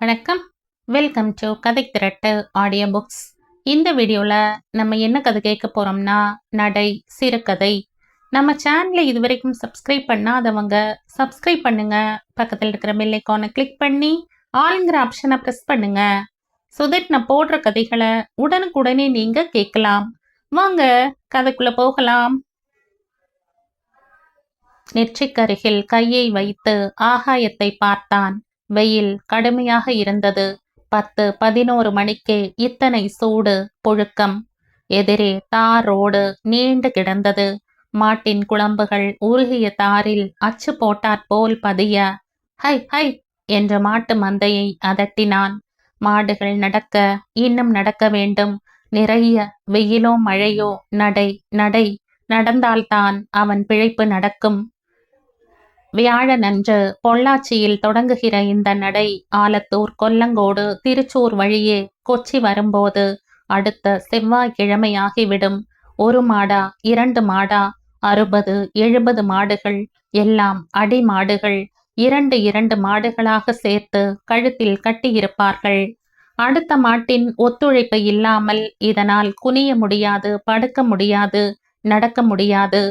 வணக்கம். Welcome to கதை திரட்டு audio books இந்த வீடியோவில் நம்ம என்ன கதை கேட்க போகிறோம்னா நடை சிறுகதை. நம்ம சேனலை இது வரைக்கும் சப்ஸ்கிரைப் பண்ணாதவங்க சப்ஸ்கிரைப் பண்ணுங்க. பக்கத்தில் இருக்கிற பெல் ஐக்கானை கிளிக் பண்ணி ஆளுங்கிற ஆப்ஷனை ப்ரெஸ் பண்ணுங்க. ஸோ தட் நான் போடுற கதைகளை உடனுக்குடனே நீங்கள் கேட்கலாம். வாங்க கதைக்குள்ளே போகலாம். நெற்றிக்கருகில் கையை வைத்து ஆகாயத்தை பார்த்தான். வெயில் கடுமையாக இருந்தது. பத்து பதினோரு மணிக்கு இத்தனை சூடு புழுக்கம். எதிரே தார் ரோடு நீண்டு கிடந்தது. மாட்டின் குழம்புகள் உருகிய தாரில் அச்சு போட்டாற் போல் பதிய ஹை ஹை! என்ற மாட்டு மந்தையை அதட்டினான். மாடுகள் நடக்க இன்னும் நடக்க வேண்டும். நிறைய வெயிலோ மழையோ நடை நடை நடந்தால்தான் அவன் பிழைப்பு நடக்கும். வியாழனன்று பொள்ளாச்சியில் தொடங்குகிற இந்த நடை ஆலத்தூர் கொல்லங்கோடு திருச்சூர் வழியே கொச்சி வரும்போது அடுத்த செவ்வாய்க்கிழமையாகிவிடும். ஒரு மாடா இரண்டு மாடா அறுபது எழுபது மாடுகள் எல்லாம் அடி மாடுகள் இரண்டு இரண்டு மாடுகளாக சேர்த்து கழுத்தில் கட்டியிருப்பார்கள். அடுத்த மாட்டின் ஒத்துழைப்பு இல்லாமல் இதனால் குனிய முடியாது படுக்க முடியாது நடக்க முடியாது.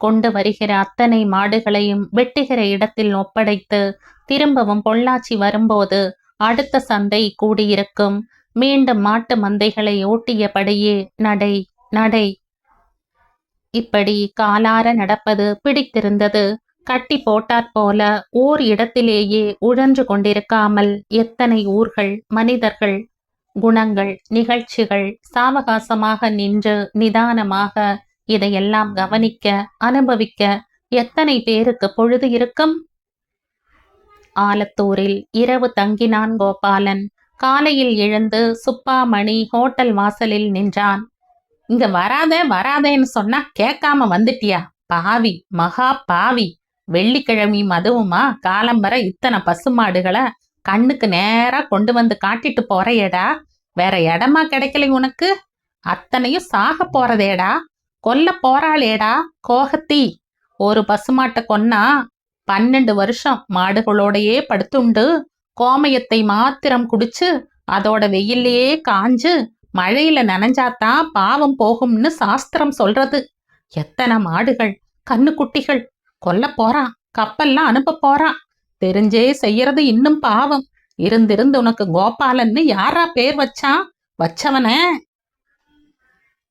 கொண்டு வருகிற அத்தனை மாடுகளையும் வெட்டுகிற இடத்தில் ஒப்படைத்து திரும்பவும் பொள்ளாச்சி வரும்போது அடுத்த சந்தை கூடியிருக்கும். மீண்டும் மாட்டு மந்தைகளை ஓட்டியபடியே நடை நடை. இப்படி காலார நடப்பது பிடித்திருந்தது. கட்டி போட்டாற் போல ஓர் இடத்திலேயே உழன்று கொண்டிருக்காமல் எத்தனை ஊர்கள் மனிதர்கள் குணங்கள் நிகழ்ச்சிகள் சாவகாசமாக நின்று நிதானமாக இதையெல்லாம் கவனிக்க அனுபவிக்க எத்தனை பேருக்கு பொழுது இருக்கும்? ஆலத்தூரில் இரவு தங்கினான் கோபாலன். காலையில் எழுந்து சுப்பாமணி ஹோட்டல் வாசலில் நின்றான். இங்க வராத வராதேன்னு சொன்னா கேட்காம வந்துட்டியா? பாவி மகா பாவி. வெள்ளிக்கிழமை மதுவுமா? காலம்பர இத்தனை பசுமாடுகளை கண்ணுக்கு நேரா கொண்டு வந்து காட்டிட்டு போறையடா. வேற இடமா கிடைக்கல உனக்கு? அத்தனையும் சாக போறதேடா. கொல்ல போறாளேடா கோகத்தி ஒரு பசுமாட்டை கொன்னா பன்னெண்டு வருஷம் மாடுகளோடையே படுத்துண்டு கோமயத்தை மாத்திரம் குடிச்சு அதோட வெயிலையே காஞ்சு மழையில நனைஞ்சாத்தான் பாவம் போகும்னு சாஸ்திரம் சொல்றது. எத்தனை மாடுகள் கண்ணுக்குட்டிகள் கொல்ல போறான் கப்பல்லாம் அனுப்ப போறான். தெரிஞ்சே செய்யறது இன்னும் பாவம். இருந்திருந்து உனக்கு கோபாலன்னு யாரா பேர் வச்சான்? வச்சவன.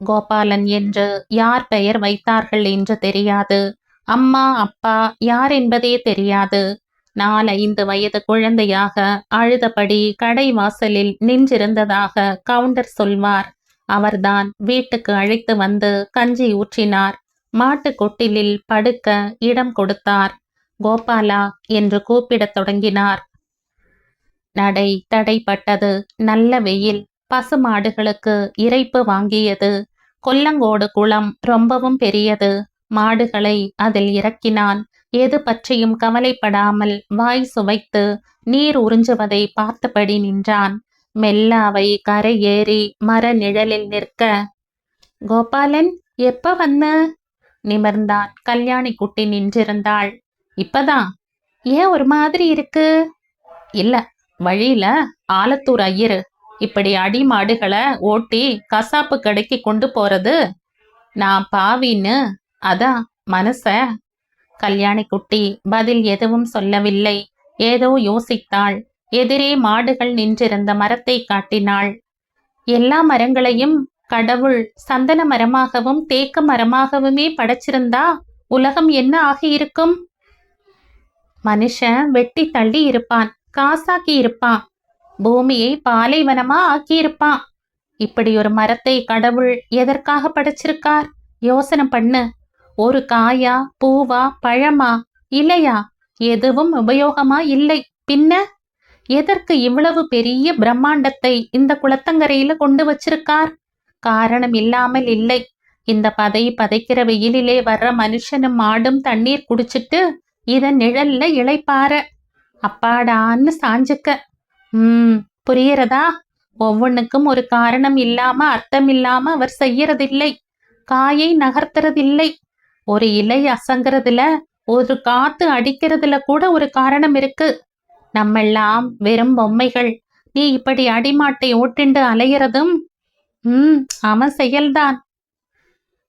கோபாலன் என்று யார் பெயர் வைத்தார்கள் என்று தெரியாது. அம்மா அப்பா யார் என்பதே தெரியாது. நாலைந்து வயது குழந்தையாக அழுதபடி கடை வாசலில் நின்றிருந்ததாக கவுண்டர் சொல்வார். அவர்தான் வீட்டுக்கு அழைத்து வந்து கஞ்சி ஊற்றினார். மாட்டு கொட்டிலில் படுக்க இடம் கொடுத்தார். கோபாலா என்று கூப்பிடத் தொடங்கினார். நடை தடைப்பட்டது. நல்ல வெயில். பசுமாடுகளுக்கு இறைப்பு வாங்கியது. கொல்லங்கோடு குளம் ரொம்பவும் பெரியது. மாடுகளை அதில் இறக்கினான். எது பற்றியும் கவலைப்படாமல் வாய் சுவைத்து நீர் உறிஞ்சுவதை பார்த்தபடி நின்றான். மெல்ல அவை கரை ஏறி மர நிழலில் நிற்க கோபாலன் எப்ப வந்த? நிமிர்ந்தான். கல்யாணி குட்டி நின்றிருந்தாள். இப்பதான். ஏன் ஒரு மாதிரி இருக்கு? இல்ல வழியில ஆலத்தூர் ஐயரு இப்படி அடி மாடுகளை ஓட்டி கசாப்பு கடைக்கு கொண்டு போறது நான் பாவின்னு அதான் மனச? கல்யாணி குட்டி பதில் எதுவும் சொல்லவில்லை. ஏதோ யோசித்தாள். எதிரே மாடுகள் நின்றிருந்த மரத்தை காட்டினாள். எல்லா மரங்களையும் கடவுள் சந்தன மரமாகவும் தேக்க மரமாகவுமே படைச்சிருந்தா உலகம் என்ன ஆகியிருக்கும்? மனுஷன் வெட்டி தள்ளி இருப்பான் காசாக்கி இருப்பான். பூமியை பாலைவனமா ஆக்கியிருப்பான். இப்படி ஒரு மரத்தை கடவுள் எதற்காக படைச்சிருக்கார்? யோசனை பண்ணு. ஒரு காயா பூவா பழமா இல்லையா எதுவும் உபயோகமா இல்லை. பின்ன? எதற்கு இவ்வளவு பெரிய பிரம்மாண்டத்தை இந்த குளத்தங்கரையில கொண்டு வச்சிருக்கார்? காரணம் இல்லாமல் இல்லை. இந்த பதை பதைக்கிற வெயிலிலே வர்ற மனுஷனும் மாடும் தண்ணீர் குடிச்சிட்டு இதன் நிழல்ல இளைப்பார அப்பாடான்னு சாஞ்சுக்க. ம் புரியறதா ஒவ்வொன்னுக்கும் ஒரு காரணம் இல்லாம அர்த்தம் இல்லாம அவர் செய்யறதில்லை. காயை நகர்த்துறதில்லை. ஒரு இலை அசங்குறதுல ஒரு காத்து அடிக்கிறதுல கூட ஒரு காரணம் இருக்கு. நம்மெல்லாம் வெறும் பொம்மைகள். நீ இப்படி அடிமாட்டை ஓட்டிண்டு அலையிறதும் ம் அவன் செயல்தான்.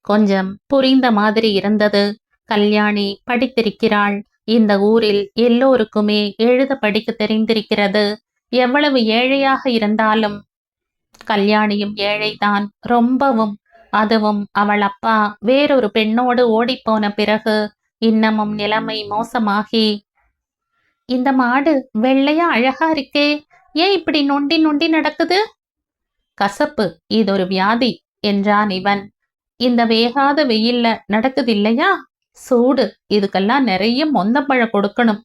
கொஞ்சம் புரிந்த மாதிரி இருந்தது. கல்யாணி படித்திருக்கிறாள். இந்த ஊரில் எல்லோருக்குமே எழுத படிக்க தெரிந்திருக்கிறது. எவ்வளவு ஏழையாக இருந்தாலும் கல்யாணியும் ஏழைதான். ரொம்பவும் அதுவும் அவள் அப்பா வேறொரு பெண்ணோடு ஓடிப்போன பிறகு இன்னமும் நிலைமை மோசமாகி இந்த மாடு வெள்ளையா அழகா இருக்கே ஏன் இப்படி நொண்டி நொண்டி நடக்குது? கசப்பு இதொரு வியாதி என்றான் இவன். இந்த வேகாத வெயில்ல நடக்குது இல்லையா சூடு இதுக்கெல்லாம் நிறைய மொந்தப்பழம் கொடுக்கணும்.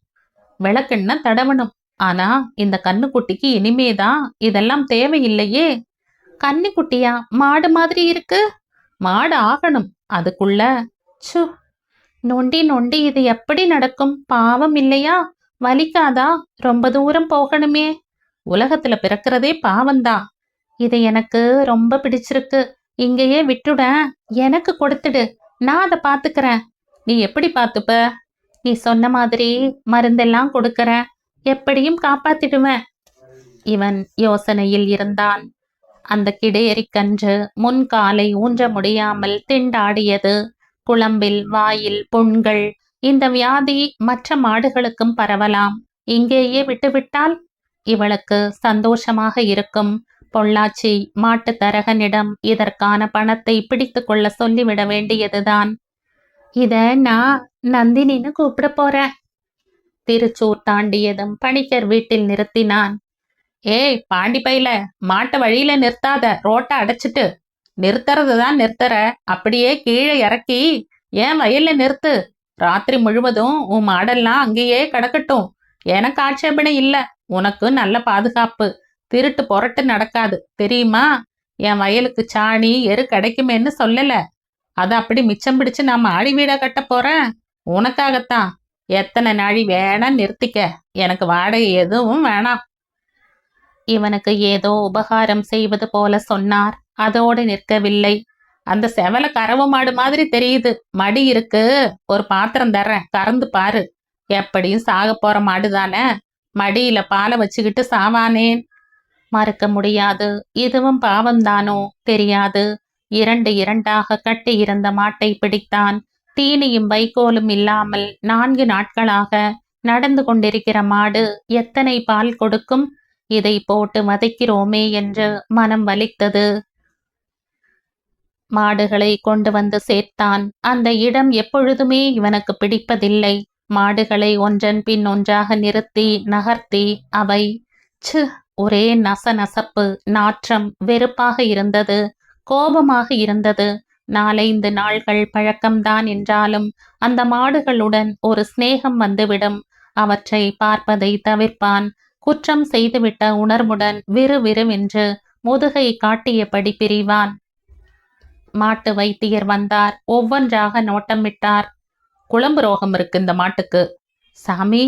விளக்கெண்ண தடவணும். ஆனா இந்த கண்ணுக்குட்டிக்கு இனிமேதான் இதெல்லாம் தேவையில்லையே. கன்னிக்குட்டியா? மாடு மாதிரி இருக்கு. மாடு ஆகணும். அதுக்குள்ள சு நொண்டி நொண்டி இது எப்படி நடக்கும்? பாவம் இல்லையா? வலிக்காதா? ரொம்ப தூரம் போகணுமே. உலகத்துல பிறக்கிறதே பாவம்தான் இது எனக்கு ரொம்ப பிடிச்சிருக்கு. இங்கேயே விட்டுட. எனக்கு கொடுத்துடு. நான் அதை பாத்துக்கிறேன். நீ எப்படி பாத்துப்ப? நீ சொன்ன மாதிரி மருந்தெல்லாம் கொடுக்கறேன். எப்படியும் காப்பாத்திடுவேன். இவன் யோசனையில் இருந்தான். அந்த கிடையேறிக்கன்று முன் காலை ஊன்ற முடியாமல் திண்டாடியது. குழம்பில் வாயில் புண்கள். இந்த வியாதி மற்ற மாடுகளுக்கும் பரவலாம். இங்கேயே விட்டுவிட்டால்? இவளுக்கு சந்தோஷமாக இருக்கும். பொள்ளாச்சி மாட்டுத் தரகனிடம் இதற்கான பணத்தை பிடித்து கொள்ள சொல்லிவிட வேண்டியதுதான். இத நான் நந்தினின்னு கூப்பிட போறேன். திருச்சூர் தாண்டியதும் பணிக்கர் வீட்டில் நிறுத்தினான். ஏய் பாண்டிப்பையில மாட்டை வழியில நிறுத்தாத ரோட்டை அடைச்சிட்டு. நிறுத்துறது தான் நிறுத்துற. அப்படியே கீழே இறக்கி ஏன் வயல்ல நிறுத்து? ராத்திரி முழுவதும் உன் மாடெல்லாம் அங்கேயே கிடக்கட்டும். எனக்கு ஆட்சேபனை இல்ல. உனக்கு நல்ல பாதுகாப்பு. திருட்டு புரட்டு நடக்காது. தெரியுமா? என் வயலுக்கு சாணி எரு கிடைக்குமேன்னு சொல்லல. அது அப்படி மிச்சம் பிடிச்சு நான் மாடி வீடா கட்ட போறேன்? உனக்காகத்தான். எத்தனை நாழி வேணா நிறுத்திக்க. எனக்கு வாடகை எதுவும் வேணாம். இவனுக்கு ஏதோ உபகாரம் செய்வது போல சொன்னார். அதோடு நிற்கவில்லை. அந்த செவல கறவு மாடு மாதிரி தெரியுது. மடி இருக்கு. ஒரு பாத்திரம் தர்றேன். கறந்து பாரு. எப்படியும் சாக போற மாடு தானே. மடியில பாலை வச்சுக்கிட்டு சாவானேன். மறுக்க முடியாது. இதுவும் பாவம்தானோ? தெரியாது. இரண்டு இரண்டாக கட்டி இருந்த மாட்டை பிடித்தான். தீனியும் வைக்கோலும் இல்லாமல் நான்கு நாட்களாக நடந்து கொண்டிருக்கிற மாடு எத்தனை பால் கொடுக்கும்? இதை போட்டு மதைக்கிறோமே என்று மனம் வலித்தது. மாடுகளை கொண்டு வந்து சேர்த்தான். அந்த இடம் எப்பொழுதுமே இவனுக்கு பிடிப்பதில்லை. மாடுகளை ஒன்றன் பின் ஒன்றாக நிறுத்தி நகர்த்தி அவை ச்சு ஒரே நச நசப்பு நாற்றம் வெறுப்பாக இருந்தது கோபமாக இருந்தது. நாலைந்து நாள்கள் பழக்கம்தான் என்றாலும் அந்த மாடுகளுடன் ஒரு சிநேகம் வந்துவிடும். அவற்றை பார்ப்பதை தவிர்ப்பான். குற்றம் செய்துவிட்ட உணர்வுடன் விறுவிறுவென்று முதுகை காட்டியபடி பிரிவான். மாட்டு வைத்தியர் வந்தார். ஒவ்வொன்றாக நோட்டமிட்டார். குழம்பு ரோகம் இருக்கு இந்த மாட்டுக்கு. சாமி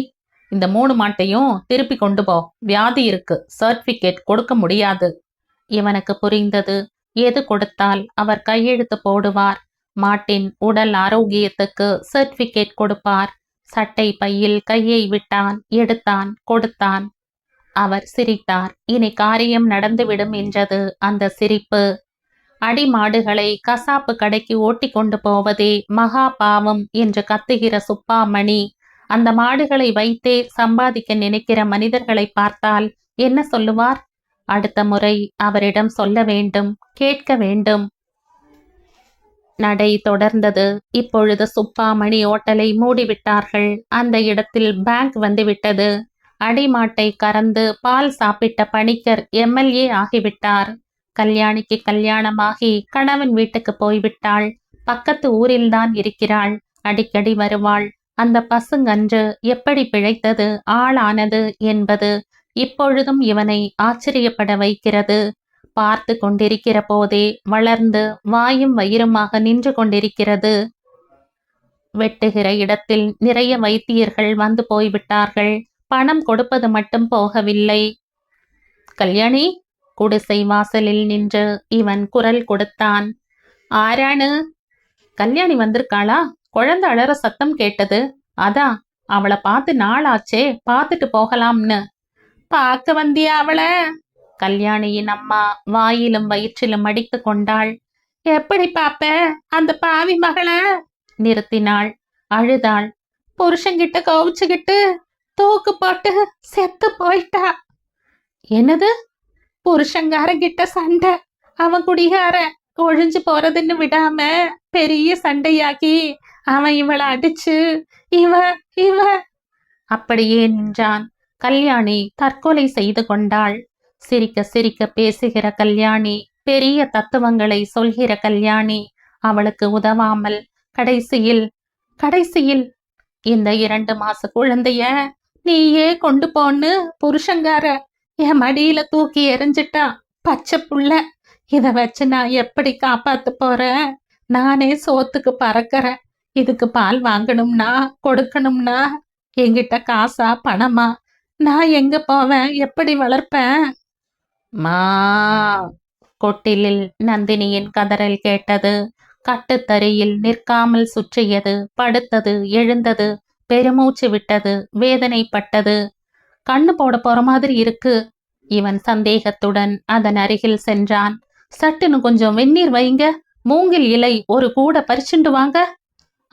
இந்த மூணு மாட்டையும் திருப்பி கொண்டு போ. வியாதி இருக்கு. சர்டிபிகேட் கொடுக்க முடியாது. இவனுக்கு புரிந்தது. எது கொடுத்தால் அவர் கையெழுத்து போடுவார். மாட்டின் உடல் ஆரோக்கியத்துக்கு சர்டிபிகேட் கொடுப்பார். சட்டை பையில் கையை விட்டான் எடுத்தான் கொடுத்தான். அவர் சிரித்தார். இனி காரியம் நடந்துவிடும் என்றது அந்த சிரிப்பு. அடிமாடுகளை கசாப்பு கடைக்கு ஓட்டி கொண்டு போவதே மகா பாவம் என்று கத்துகிற சுப்பாமணி. அந்த மாடுகளை வைத்தே சம்பாதிக்க நினைக்கிற மனிதர்களை பார்த்தால் என்ன சொல்லுவார்? அடுத்த முறை அவரிடம் சொல்ல வேண்டும் கேட்க வேண்டும். நடை தொடர்ந்தது. இப்பொழுது சுப்பாமணி ஓட்டலை மூடிவிட்டார்கள். அந்த இடத்தில் பேங்க் வந்துவிட்டது. அடிமாட்டை கறந்து பால் சாப்பிட்ட பணிக்கர் எம்எல்ஏ ஆகிவிட்டார். கல்யாணிக்கு கல்யாணமாகி கணவன் வீட்டுக்கு போய்விட்டாள். பக்கத்து ஊரில்தான் இருக்கிறாள். அடிக்கடி வருவாள். அந்த பசுங்கன்று எப்படி பிழைத்தது ஆளானது என்பது இப்பொழுதும் இவனை ஆச்சரியப்பட வைக்கிறது. பார்த்து கொண்டிருக்கிற போதே வளர்ந்து வாயும் வயிறுமாக நின்று கொண்டிருக்கிறது. வெட்டுகிற இடத்தில் நிறைய வைத்தியர்கள் வந்து போய்விட்டார்கள். பணம் கொடுப்பது மட்டும் போகவில்லை. கல்யாணி குடிசை வாசலில் நின்று இவன் குரல் கொடுத்தான். ஆரானு கல்யாணி வந்திருக்காளா? குழந்தை அழற சத்தம் கேட்டது. அதான் அவளை பார்த்து நாளாச்சே பார்த்துட்டு போகலாம்னு. பார்க்க வந்தியா அவள? கல்யாணியின் அம்மா வாயிலும் வயிற்றிலும் அடித்து கொண்டாள். எப்படி பாப்ப? அந்த பாவி மகள? நிறுத்தினாள். அழுதாள். புருஷங்கிட்ட கவுச்சுக்கிட்டு தூக்கு போட்டு செத்து போயிட்டா. என்னது? புருஷங்காரங்கிட்ட சண்டை. அவன் குடிகார. ஒழிஞ்சு போறதுன்னு விடாம பெரிய சண்டையாக்கி அவன் இவளை அடிச்சு இவ இவ. அப்படியே நின்றான். கல்யாணி தற்கொலை செய்து கொண்டாள். சிரிக்க சிரிக்க பேசுகிற கல்யாணி பெரிய தத்துவங்களை சொல்கிற கல்யாணி அவளுக்கு உதவாமல் கடைசியில் கடைசியில் இந்த இரண்டு மாச குழந்தைய நீயே கொண்டு போன்னு புருஷங்கார என் மடியில தூக்கி எரிஞ்சிட்டா பச்சை புள்ள இத வச்சு நான் எப்படி காப்பாத்து போறேன் நானே சோத்துக்கு பறக்கறேன் இதுக்கு பால் வாங்கணும்னா கொடுக்கணும்னா என்கிட்ட காசா பணமா? நான் எங்க போவேன்? எப்படி வளர்ப்பேன்? மா கொட்டிலில் நந்தினியின் கதறல் கேட்டது கட்டுத்தறியில் நிற்காமல் சுற்றியது படுத்தது எழுந்தது பெருமூச்சு விட்டது வேதனைப்பட்டது. கண்ணு போட போற மாதிரி இருக்கு. இவன் சந்தேகத்துடன் அதன் அருகில் சென்றான். சட்டுன்னு கொஞ்சம் வெந்நீர் வைங்க. மூங்கில் இலை ஒரு கூட பறிச்சுண்டு வாங்க.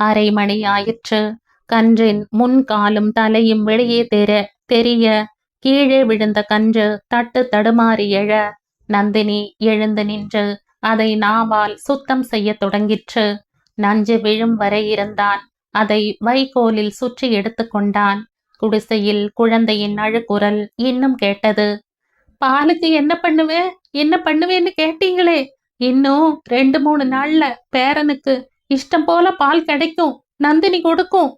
அரை மணி ஆயிற்று. கன்றின் முன் காலும் தலையும் வெளியே தெர தெரிய கீழே விழுந்த கன்று தட்டு தடுமாறி எழ நந்தினி எழுந்து நின்று அதை நாவால் சுத்தம் செய்ய தொடங்கிற்று. நஞ்சு விழும் வரை இருந்தான். அதை வைகோலில் சுற்றி எடுத்துக்கொண்டான் குடிசையில் குழந்தையின் அழுக்குரல் இன்னும் கேட்டது. பாலுக்கு என்ன பண்ணுவேன் என்ன பண்ணுவேன்னு கேட்டீங்களே. இன்னும் ரெண்டு மூணு நாள்ல பேரனுக்கு இஷ்டம் போல பால் கிடைக்கும். நந்தினி கொடுக்கும்.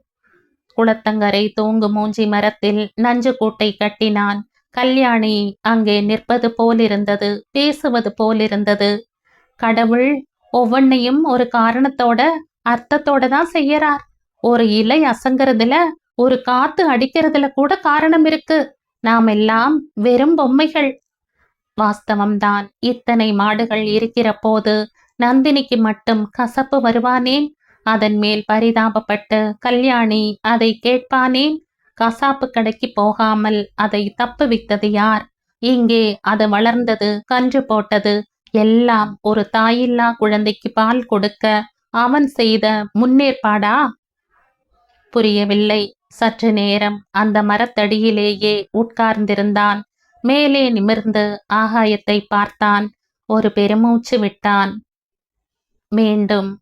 குளத்தங்கரை தூங்கு மூஞ்சி மரத்தில் நஞ்சு கூட்டை கட்டினான். கல்யாணி அங்கே நிற்பது போலிருந்தது பேசுவது போலிருந்தது. கடவுள் ஒவ்வொன்னையும் ஒரு காரணத்தோட அர்த்தத்தோட தான் செய்யறார். ஒரு இலை அசங்குறதுல ஒரு காத்து அடிக்கிறதுல கூட காரணம் இருக்கு. நாம் எல்லாம் வெறும் பொம்மைகள். வாஸ்தவம்தான். இத்தனை மாடுகள் இருக்கிற போது நந்தினிக்கு மட்டும் கசப்பு வருவானேன் அதன் மேல் பரிதாபப்பட்டு கல்யாணி அதை கேட்பானேன்? கசாப்பு கடைக்கு போகாமல் அதை தப்புவித்தது யார்? இங்கே அது வளர்ந்தது கன்று போட்டது. எல்லாம் ஒரு தாயில்லா குழந்தைக்கு பால் கொடுக்க அவன் செய்த முன்னேற்பாடா? புரியவில்லை. சற்று நேரம் அந்த மரத்தடியிலேயே உட்கார்ந்திருந்தான். மேலே நிமிர்ந்து ஆகாயத்தை பார்த்தான். ஒரு பெருமூச்சு விட்டான். மீண்டும்